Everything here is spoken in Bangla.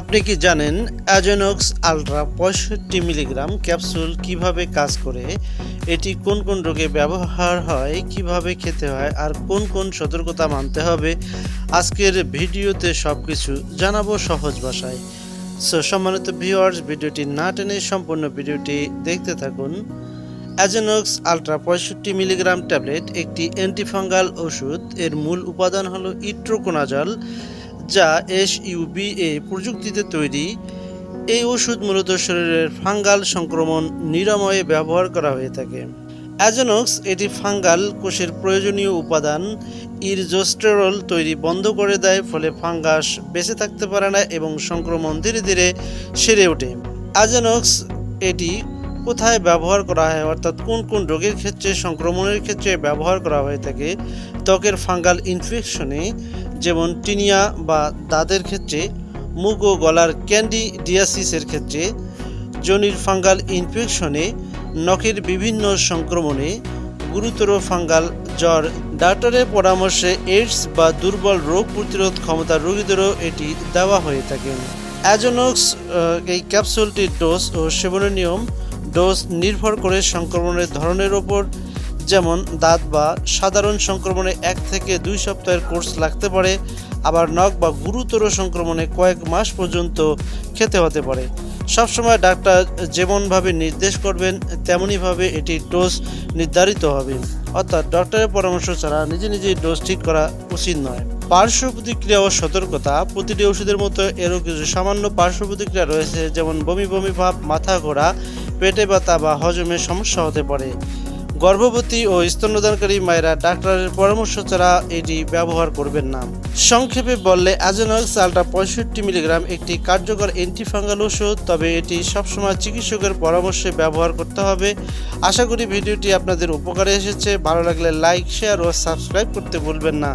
আপনি কি জানেন অ্যাজেনক্স আলট্রা পঁয়ষট্টি মিলিগ্রাম ক্যাপসুল কীভাবে কাজ করে? এটি কোন কোন রোগে ব্যবহার হয়, কীভাবে খেতে হয়, আর কোন কোন সতর্কতা মানতে হবে? আজকের ভিডিওতে সব কিছু জানাব সহজ ভাষায়। সো সম্মানিত ভিউয়ার্স ভিডিওটি না টেনে সম্পূর্ণ ভিডিওটি দেখতে থাকুন। অ্যাজেনক্স আলট্রা পঁয়ষট্টি মিলিগ্রাম ট্যাবলেট একটি অ্যান্টিফাঙ্গাল ওষুধ। এর মূল উপাদান হলো ইট্রোকোনাজল। যা এস ইউবিএ প্রযুক্তিতে তৈরি, এই ওষুধ মূলত শরীরের ফাঙ্গাল সংক্রমণ নিরাময়ে ব্যবহার করা হয়ে থাকে। অ্যাজেনক্স এটি ফাঙ্গাল কোষের প্রয়োজনীয় উপাদান, ইরজোস্টেরল তৈরি বন্ধ করে দেয়, ফলে ফাঙ্গাস বেঁচে থাকতে পারে না এবং সংক্রমণ ধীরে ধীরে সেরে ওঠে। অ্যাজেনক্স এটি কোথায় ব্যবহার করা হয়, অর্থাৎ কোন কোন রোগের ক্ষেত্রে, সংক্রমণের ক্ষেত্রে ব্যবহার করা হয়ে থাকে, ত্বকের ফাঙ্গাল ইনফেকশনে যেমন টিনিয়া বা দাঁতের ক্ষেত্রে, মুখ ও গলার ক্যান্ডিডিয়াসিসের ক্ষেত্রে, জনির ফাঙ্গাল ইনফেকশনে, নখের বিভিন্ন সংক্রমণে, গুরুতর ফাঙ্গাল জ্বর। ডাক্তারের পরামর্শে এইডস বা দুর্বল রোগ প্রতিরোধ ক্ষমতার রোগীদেরও এটি দেওয়া হয়ে থাকে। অ্যাজোনক্স এই ক্যাপসুলটির ডোজ ও সেবনের নিয়ম, ডোজ নির্ভর করে সংক্রমণের ধরনের ওপর যেমন দাঁত বা সাধারণ সংক্রমণে এক থেকে দুই সপ্তাহের কোর্স লাগতে পারে, আবার নখ বা গুরুতর সংক্রমণে কয়েক মাস পর্যন্ত খেতে হতে পারে। সবসময় ডাক্তার যেমনভাবে নির্দেশ করবেন, তেমনইভাবে এটি ডোজ নির্ধারিত হবে। অর্থাৎ ডক্টরের পরামর্শ ছাড়া নিজে নিজেই ডোজ ঠিক করা উচিত নয়। পার্শ্ব প্রতিক্রিয়া ও সতর্কতা, প্রতিটি ওষুধের মতো এরও কিছু সামান্য পার্শ্ব প্রতিক্রিয়া রয়েছে, যেমন বমি বমি ভাব, মাথা ঘোরা, পেটে ব্যথা বা হজমের সমস্যা হতে পারে। গর্ভবতী ও স্তন্যদানকারী মায়েরা ডাক্তারের পরামর্শ ছাড়া এটি ব্যবহার করবেন না। সংক্ষেপে বললে অ্যাজেনক্স সালটা পঁয়ষট্টি মিলিগ্রাম একটি কার্যকর অ্যান্টিফাঙ্গাল ওষুধ, তবে এটি সবসময় চিকিৎসকের পরামর্শে ব্যবহার করতে হবে। আশা করি ভিডিওটি আপনাদের উপকারে এসেছে। ভালো লাগলে লাইক, শেয়ার ও সাবস্ক্রাইব করতে ভুলবেন না।